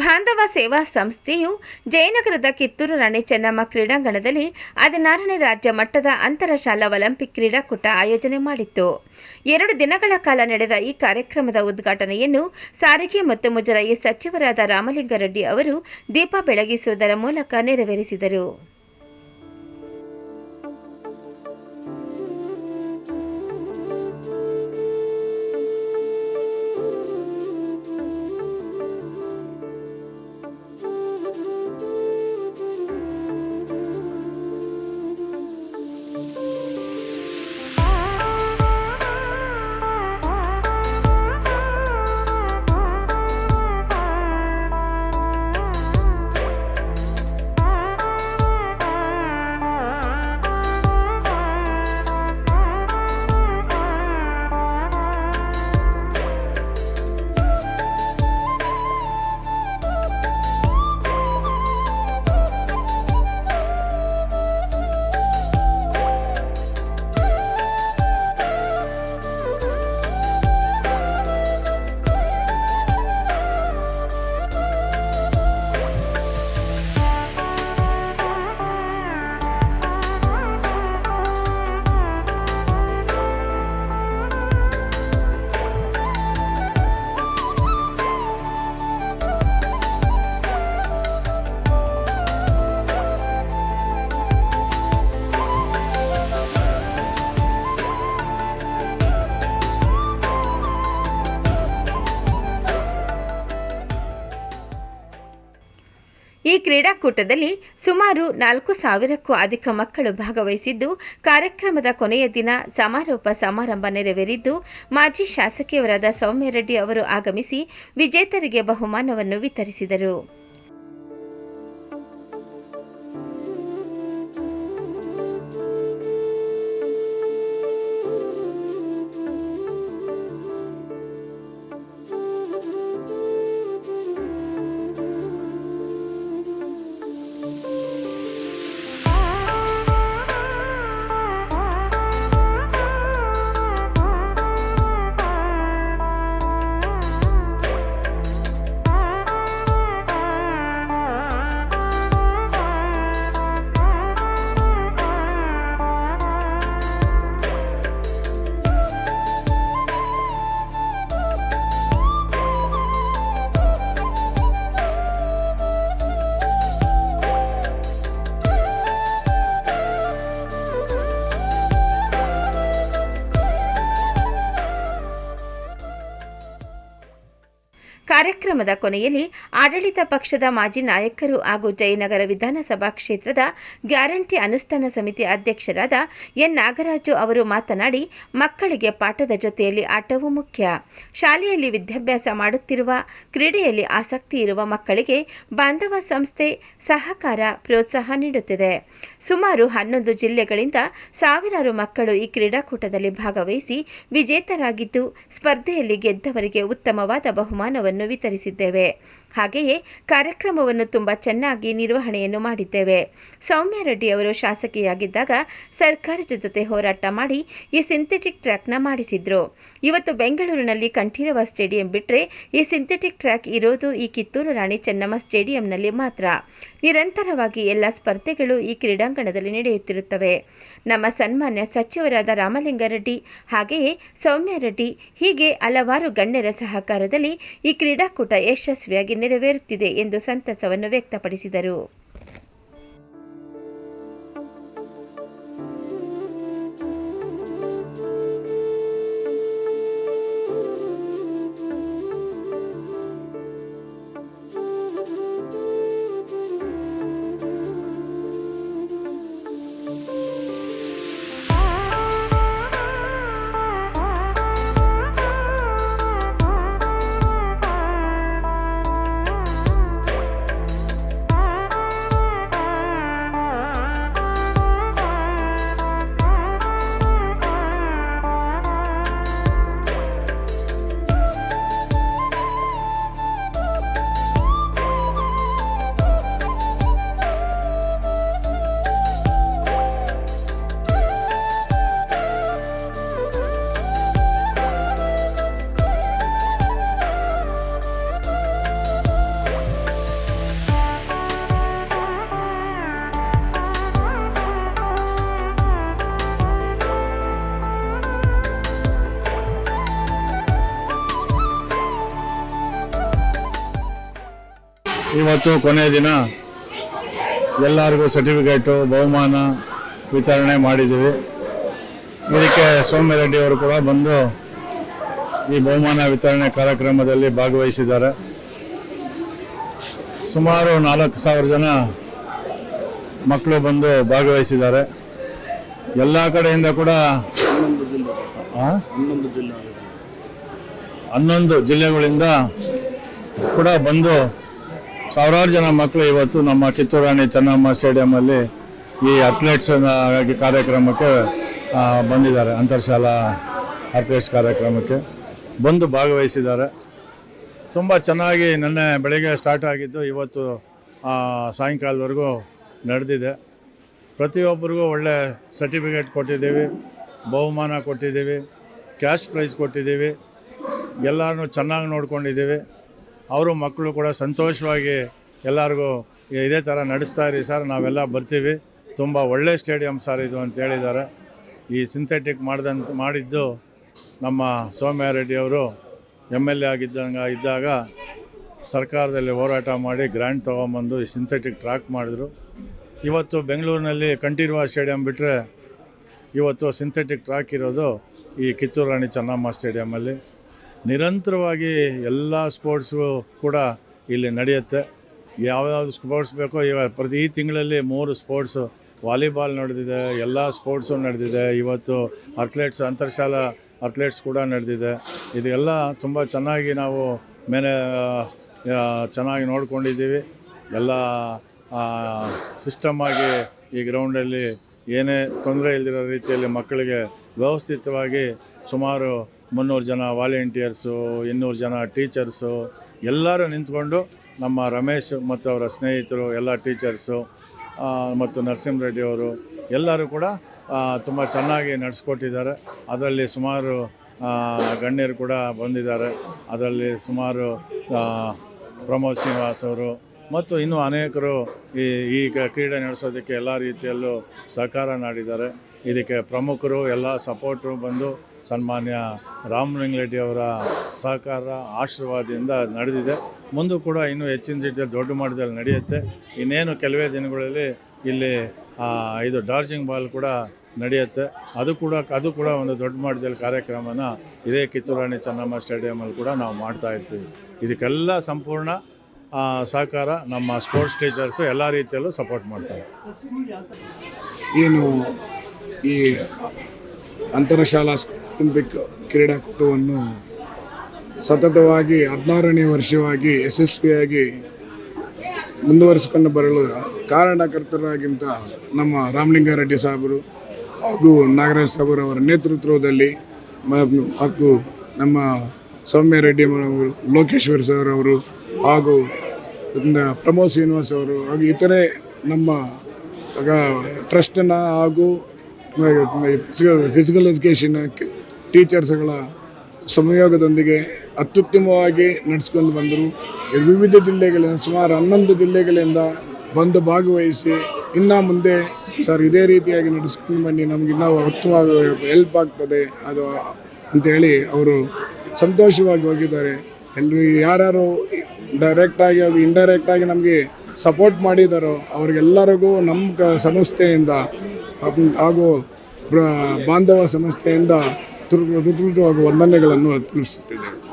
ಬಾಂಧವ ಸೇವಾ ಸಂಸ್ಥೆಯು ಜಯನಗರದ ಕಿತ್ತೂರು ರಾಣಿ ಚೆನ್ನಮ್ಮ ಕ್ರೀಡಾಂಗಣದಲ್ಲಿ ಹದಿನಾರನೇ ರಾಜ್ಯ ಮಟ್ಟದ ಅಂತರ ಶಾಲಾ ಒಲಿಂಪಿಕ್ ಕ್ರೀಡಾಕೂಟ ಆಯೋಜನೆ ಮಾಡಿತ್ತು. ಎರಡು ದಿನಗಳ ಕಾಲ ನಡೆದ ಈ ಕಾರ್ಯಕ್ರಮದ ಉದ್ಘಾಟನೆಯನ್ನು ಸಾರಿಗೆ ಮತ್ತು ಮುಜರಾಯಿ ಸಚಿವರಾದ ರಾಮಲಿಂಗಾರೆಡ್ಡಿ ಅವರು ದೀಪ ಬೆಳಗಿಸುವುದರ ಮೂಲಕ ನೆರವೇರಿಸಿದರು. ಈ ಕ್ರೀಡಾಕೂಟದಲ್ಲಿ ಸುಮಾರು ನಾಲ್ಕು ಸಾವಿರಕ್ಕೂ ಅಧಿಕ ಮಕ್ಕಳು ಭಾಗವಹಿಸಿದ್ದು, ಕಾರ್ಯಕ್ರಮದ ಕೊನೆಯ ದಿನ ಸಮಾರೋಪ ಸಮಾರಂಭ ನೆರವೇರಿದ್ದು, ಮಾಜಿ ಶಾಸಕಿಯವರಾದ ಸೌಮ್ಯರೆಡ್ಡಿ ಅವರು ಆಗಮಿಸಿ ವಿಜೇತರಿಗೆ ಬಹುಮಾನವನ್ನು ವಿತರಿಸಿದರು. ಕಾರ್ಯಕ್ರಮದ ಕೊನೆಯಲ್ಲಿ ಆಡಳಿತ ಪಕ್ಷದ ಮಾಜಿ ನಾಯಕರು ಹಾಗೂ ಜಯನಗರ ವಿಧಾನಸಭಾ ಕ್ಷೇತ್ರದ ಗ್ಯಾರಂಟಿ ಅನುಷ್ಠಾನ ಸಮಿತಿ ಅಧ್ಯಕ್ಷರಾದ ಎನ್ ನಾಗರಾಜು ಅವರು ಮಾತನಾಡಿ, ಮಕ್ಕಳಿಗೆ ಪಾಠದ ಜೊತೆಯಲ್ಲಿ ಆಟವೂ ಮುಖ್ಯ. ಶಾಲೆಯಲ್ಲಿ ವಿದ್ಯಾಭ್ಯಾಸ ಮಾಡುತ್ತಿರುವ, ಕ್ರೀಡೆಯಲ್ಲಿ ಆಸಕ್ತಿ ಇರುವ ಮಕ್ಕಳಿಗೆ ಬಾಂಧವ ಸಂಸ್ಥೆ ಸಹಕಾರ ಪ್ರೋತ್ಸಾಹ ನೀಡುತ್ತಿದೆ. ಸುಮಾರು ಹನ್ನೊಂದು ಜಿಲ್ಲೆಗಳಿಂದ ಸಾವಿರಾರು ಮಕ್ಕಳು ಈ ಕ್ರೀಡಾಕೂಟದಲ್ಲಿ ಭಾಗವಹಿಸಿ ವಿಜೇತರಾಗಿದ್ದು, ಸ್ಪರ್ಧೆಯಲ್ಲಿ ಗೆದ್ದವರಿಗೆ ಉತ್ತಮವಾದ ಬಹುಮಾನವನ್ನು ವಿತರಿಸಿದ್ದೇವೆ ಹಾಗೆಯೇ ಕಾರ್ಯಕ್ರಮವನ್ನು ತುಂಬ ಚೆನ್ನಾಗಿ ನಿರ್ವಹಣೆಯನ್ನು ಮಾಡಿದ್ದೇವೆ. ಸೌಮ್ಯ ರೆಡ್ಡಿ ಅವರು ಶಾಸಕಿಯಾಗಿದ್ದಾಗ ಸರ್ಕಾರದ ಜೊತೆ ಹೋರಾಟ ಮಾಡಿ ಈ ಸಿಂಥೆಟಿಕ್ ಟ್ರ್ಯಾಕ್ನ ಮಾಡಿಸಿದ್ರು. ಇವತ್ತು ಬೆಂಗಳೂರಿನಲ್ಲಿ ಕಂಠೀರವ ಸ್ಟೇಡಿಯಂ ಬಿಟ್ಟರೆ ಈ ಸಿಂಥೆಟಿಕ್ ಟ್ರ್ಯಾಕ್ ಇರೋದು ಈ ಕಿತ್ತೂರು ರಾಣಿ ಚೆನ್ನಮ್ಮ ಸ್ಟೇಡಿಯಂನಲ್ಲಿ ಮಾತ್ರ. ನಿರಂತರವಾಗಿ ಎಲ್ಲ ಸ್ಪರ್ಧೆಗಳು ಈ ಕ್ರೀಡಾಂಗಣದಲ್ಲಿ ನಡೆಯುತ್ತಿರುತ್ತವೆ. ನಮ್ಮ ಸನ್ಮಾನ್ಯ ಸಚಿವರಾದ ರಾಮಲಿಂಗಾರೆಡ್ಡಿ ಹಾಗೆಯೇ ಸೌಮ್ಯ ರೆಡ್ಡಿ ಹೀಗೆ ಹಲವಾರು ಗಣ್ಯರ ಸಹಕಾರದಲ್ಲಿ ಈ ಕ್ರೀಡಾಕೂಟ ಯಶಸ್ವಿಯಾಗಿ ನೆರವೇರುತ್ತಿದೆ ಎಂದು ಸಂತಸವನ್ನು ವ್ಯಕ್ತಪಡಿಸಿದರು. ಇವತ್ತು ಕೊನೆಯ ದಿನ. ಎಲ್ಲರಿಗೂ ಸರ್ಟಿಫಿಕೇಟು ಬಹುಮಾನ ವಿತರಣೆ ಮಾಡಿದ್ದೀವಿ. ಇದಕ್ಕೆ ಸೌಮ್ಯ ಅವರು ಕೂಡ ಬಂದು ಈ ಬಹುಮಾನ ವಿತರಣೆ ಕಾರ್ಯಕ್ರಮದಲ್ಲಿ ಭಾಗವಹಿಸಿದ್ದಾರೆ. ಸುಮಾರು ನಾಲ್ಕು ಸಾವಿರ ಜನ ಮಕ್ಕಳು ಬಂದು ಭಾಗವಹಿಸಿದ್ದಾರೆ. ಎಲ್ಲ ಕಡೆಯಿಂದ ಕೂಡ? ಹನ್ನೊಂದು ಜಿಲ್ಲೆಗಳಿಂದ ಕೂಡ ಬಂದು ಸಾವಿರಾರು ಜನ ಮಕ್ಕಳು ಇವತ್ತು ನಮ್ಮ ಕಿತ್ತೂರು ರಾಣಿ ಚೆನ್ನಮ್ಮ ಸ್ಟೇಡಿಯಮಲ್ಲಿ ಈ ಅಥ್ಲೆಟ್ಸ್ ಕಾರ್ಯಕ್ರಮಕ್ಕೆ ಬಂದಿದ್ದಾರೆ. ಅಂತರ್ಶಾಲಾ ಅಥ್ಲೆಟ್ಸ್ ಕಾರ್ಯಕ್ರಮಕ್ಕೆ ಬಂದು ಭಾಗವಹಿಸಿದ್ದಾರೆ. ತುಂಬ ಚೆನ್ನಾಗಿ ನೆನ್ನೆ ಬೆಳಗ್ಗೆ ಸ್ಟಾರ್ಟ್ ಆಗಿದ್ದು, ಇವತ್ತು ಸಾಯಂಕಾಲದವರೆಗೂ ನಡೆದಿದೆ. ಪ್ರತಿಯೊಬ್ಬರಿಗೂ ಒಳ್ಳೆ ಸರ್ಟಿಫಿಕೇಟ್ ಕೊಟ್ಟಿದ್ದೀವಿ, ಬಹುಮಾನ ಕೊಟ್ಟಿದ್ದೀವಿ ಕ್ಯಾಶ್ ಪ್ರೈಸ್ ಕೊಟ್ಟಿದ್ದೀವಿ. ಎಲ್ಲರನ್ನೂ ಚೆನ್ನಾಗಿ ನೋಡ್ಕೊಂಡಿದ್ದೀವಿ. ಅವರು ಮಕ್ಕಳು ಕೂಡ ಸಂತೋಷವಾಗಿ ಎಲ್ಲರಿಗೂ ಇದೇ ಥರ ನಡೆಸ್ತಾ ಇರಿ ಸರ್, ನಾವೆಲ್ಲ ಬರ್ತೀವಿ. ತುಂಬ ಒಳ್ಳೆ ಸ್ಟೇಡಿಯಂ ಸರ್ ಇದು ಅಂತ ಹೇಳಿದ್ದಾರೆ. ಈ ಸಿಂಥೆಟಿಕ್ ಮಾಡ್ದಂತ, ಮಾಡಿದ್ದು ನಮ್ಮ ಸೌಮ್ಯ ರೆಡ್ಡಿಯವರು ಎಂ ಎಲ್ ಎ ಆಗಿದ್ದಂಗೆ, ಇದ್ದಾಗ ಸರ್ಕಾರದಲ್ಲಿ ಹೋರಾಟ ಮಾಡಿ ಗ್ರ್ಯಾಂಡ್ ತೊಗೊಂಬಂದು ಈ ಸಿಂಥೆಟಿಕ್ ಟ್ರ್ಯಾಕ್ ಮಾಡಿದ್ರು. ಇವತ್ತು ಬೆಂಗಳೂರಿನಲ್ಲಿ ಕಂಠೀರುವ ಸ್ಟೇಡಿಯಂ ಬಿಟ್ಟರೆ ಇವತ್ತು ಸಿಂಥೆಟಿಕ್ ಟ್ರ್ಯಾಕ್ ಇರೋದು ಈ ಕಿತ್ತೂರು ರಾಣಿ ಚೆನ್ನಮ್ಮ ಸ್ಟೇಡಿಯಮಲ್ಲಿ ನಿರಂತರವಾಗಿ ಎಲ್ಲ ಸ್ಪೋರ್ಟ್ಸು ಕೂಡ ಇಲ್ಲಿ ನಡೆಯುತ್ತೆ. ಯಾವ್ಯಾವ್ದು ಸ್ಪೋರ್ಟ್ಸ್ ಬೇಕೋ ಇವಾಗ ಪ್ರತಿ ತಿಂಗಳಲ್ಲಿ ಮೂರು ಸ್ಪೋರ್ಟ್ಸು ವಾಲಿಬಾಲ್ ನಡೆದಿದೆ, ಎಲ್ಲ ಸ್ಪೋರ್ಟ್ಸು ನಡೆದಿದೆ. ಇವತ್ತು ಅಥ್ಲೆಟ್ಸ್, ಅಂತರ್ಶಾಲಾ ಅಥ್ಲೆಟ್ಸ್ ಕೂಡ ನಡೆದಿದೆ. ಇದೆಲ್ಲ ತುಂಬ ಚೆನ್ನಾಗಿ ನಾವು ಮೇಲೆ ಚೆನ್ನಾಗಿ ನೋಡ್ಕೊಂಡಿದ್ದೀವಿ. ಎಲ್ಲ ಸಿಸ್ಟಮ್ ಆಗಿ ಈ ಗ್ರೌಂಡಲ್ಲಿ ಏನೇ ತೊಂದರೆ ಇಲ್ದಿರೋ ರೀತಿಯಲ್ಲಿ ಮಕ್ಕಳಿಗೆ ವ್ಯವಸ್ಥಿತವಾಗಿ ಸುಮಾರು ಮುನ್ನೂರು ಜನ ವಾಲಂಟಿಯರ್ಸು ಇನ್ನೂರು ಜನ ಟೀಚರ್ಸು ಎಲ್ಲರೂ ನಿಂತ್ಕೊಂಡು ನಮ್ಮ ರಮೇಶ್ ಮತ್ತು ಅವರ ಸ್ನೇಹಿತರು, ಎಲ್ಲ ಟೀಚರ್ಸು ಮತ್ತು ನರಸಿಂಹ ರೆಡ್ಡಿ ಅವರು ಎಲ್ಲರೂ ಕೂಡ ತುಂಬ ಚೆನ್ನಾಗಿ ನಡೆಸ್ಕೊಟ್ಟಿದ್ದಾರೆ. ಅದರಲ್ಲಿ ಸುಮಾರು ಗಣ್ಯರು ಕೂಡ ಬಂದಿದ್ದಾರೆ. ಅದರಲ್ಲಿ ಸುಮಾರು ಪ್ರಮೋದ್ ಶ್ರೀನಿವಾಸ್ ಅವರು ಮತ್ತು ಇನ್ನೂ ಅನೇಕರು ಈ ಈ ಕ್ರೀಡೆ ನಡೆಸೋದಕ್ಕೆ ಎಲ್ಲ ರೀತಿಯಲ್ಲೂ ಸಹಕಾರ ನೀಡಿದ್ದಾರೆ. ಇದಕ್ಕೆ ಪ್ರಮುಖರು ಎಲ್ಲ ಸಪೋರ್ಟರು ಬಂದು ಸನ್ಮಾನ್ಯ ರಾಮಲಿಂಗರೆಡ್ಡಿ ಅವರ ಸಹಕಾರ ಆಶೀರ್ವಾದದಿಂದ ನಡೆದಿದೆ. ಮುಂದೂ ಕೂಡ ಇನ್ನೂ ಹೆಚ್ಚಿನ ರೀತಿಯಲ್ಲಿ ದೊಡ್ಡ ಮಟ್ಟದಲ್ಲಿ ನಡೆಯುತ್ತೆ. ಇನ್ನೇನು ಕೆಲವೇ ದಿನಗಳಲ್ಲಿ ಇಲ್ಲಿ ಇದು ಡಾರ್ಜಿಂಗ್ ಬಾಲ್ ಕೂಡ ನಡೆಯುತ್ತೆ. ಅದು ಕೂಡ ಅದು ಕೂಡ ಒಂದು ದೊಡ್ಡ ಮಟ್ಟದಲ್ಲಿ ಕಾರ್ಯಕ್ರಮನ ಇದೇ ಕಿತ್ತೂರಾಣಿ ಚೆನ್ನಮ್ಮ ಸ್ಟೇಡಿಯಮಲ್ಲಿ ಕೂಡ ನಾವು ಮಾಡ್ತಾ ಇರ್ತೀವಿ. ಇದಕ್ಕೆಲ್ಲ ಸಂಪೂರ್ಣ ಸಹಕಾರ ನಮ್ಮ ಸ್ಪೋರ್ಟ್ಸ್ ಟೀಚರ್ಸು ಎಲ್ಲ ರೀತಿಯಲ್ಲೂ ಸಪೋರ್ಟ್ ಮಾಡ್ತಾರೆ. ಏನು ಈ ಅಂತರಶಾಲಾ ಒಲಿಂಪಿಕ್ ಕ್ರೀಡಾಕೂಟವನ್ನು ಸತತವಾಗಿ ಹದಿನಾರನೇ ವರ್ಷವಾಗಿ ಯಶಸ್ವಿಯಾಗಿ ಮುಂದುವರಿಸಿಕೊಂಡು ಬರಲು ಕಾರಣಕರ್ತರಾಗಿಂತ ನಮ್ಮ ರಾಮಲಿಂಗಾರೆಡ್ಡಿ ಸಾಹೇಬರು ಹಾಗೂ ನಾಗರಾಜ್ ಸಾಬರು ಅವರ ನೇತೃತ್ವದಲ್ಲಿ ಹಾಗೂ ನಮ್ಮ ಸೌಮ್ಯ ರೆಡ್ಡಿ ಅವರು, ಲೋಕೇಶ್ವರ್ ಸರ್ ಅವರು ಹಾಗೂ ಪ್ರಮೋದ್ ಶ್ರೀನಿವಾಸ್ ಅವರು ಹಾಗೂ ಇತರೆ ನಮ್ಮ ಟ್ರಸ್ಟ್ನ ಹಾಗೂ ಫಿಸಿಕಲ್ ಎಜುಕೇಷನ್ ಟೀಚರ್ಸ್ಗಳ ಸಂಯೋಗದೊಂದಿಗೆ ಅತ್ಯುತ್ತಮವಾಗಿ ನಡೆಸ್ಕೊಂಡು ಬಂದರು. ವಿವಿಧ ಜಿಲ್ಲೆಗಳಿಂದ, ಸುಮಾರು ಹನ್ನೊಂದು ಜಿಲ್ಲೆಗಳಿಂದ ಬಂದು ಭಾಗವಹಿಸಿ ಇನ್ನು ಮುಂದೆ ಸರ್ ಇದೇ ರೀತಿಯಾಗಿ ನಡೆಸ್ಕೊಂಡು ಬನ್ನಿ. ನಮ್ಗೆ ಇನ್ನೂ ಉತ್ತಮವಾಗಿ ಹೆಲ್ಪ್ ಆಗ್ತದೆ ಅದು ಅಂತೇಳಿ ಅವರು ಸಂತೋಷವಾಗಿ ಹೋಗಿದ್ದಾರೆ. ಎಲ್ಲರೂ ಯಾರ್ಯಾರು ಡೈರೆಕ್ಟಾಗಿ ಹಾಗೂ ಇಂಡೈರೆಕ್ಟಾಗಿ ನಮಗೆ ಸಪೋರ್ಟ್ ಮಾಡಿದಾರೋ ಅವ್ರಿಗೆಲ್ಲರಿಗೂ ನಮ್ಮ ಸಂಸ್ಥೆಯಿಂದ ಹಾಗೂ- ಬಾಂಧವ ಸಂಸ್ಥೆಯಿಂದ ಹೃದಯವಾಗಿ ವಂದನೆಗಳನ್ನು ತಿಳಿಸುತ್ತಿದ್ದೇವೆ.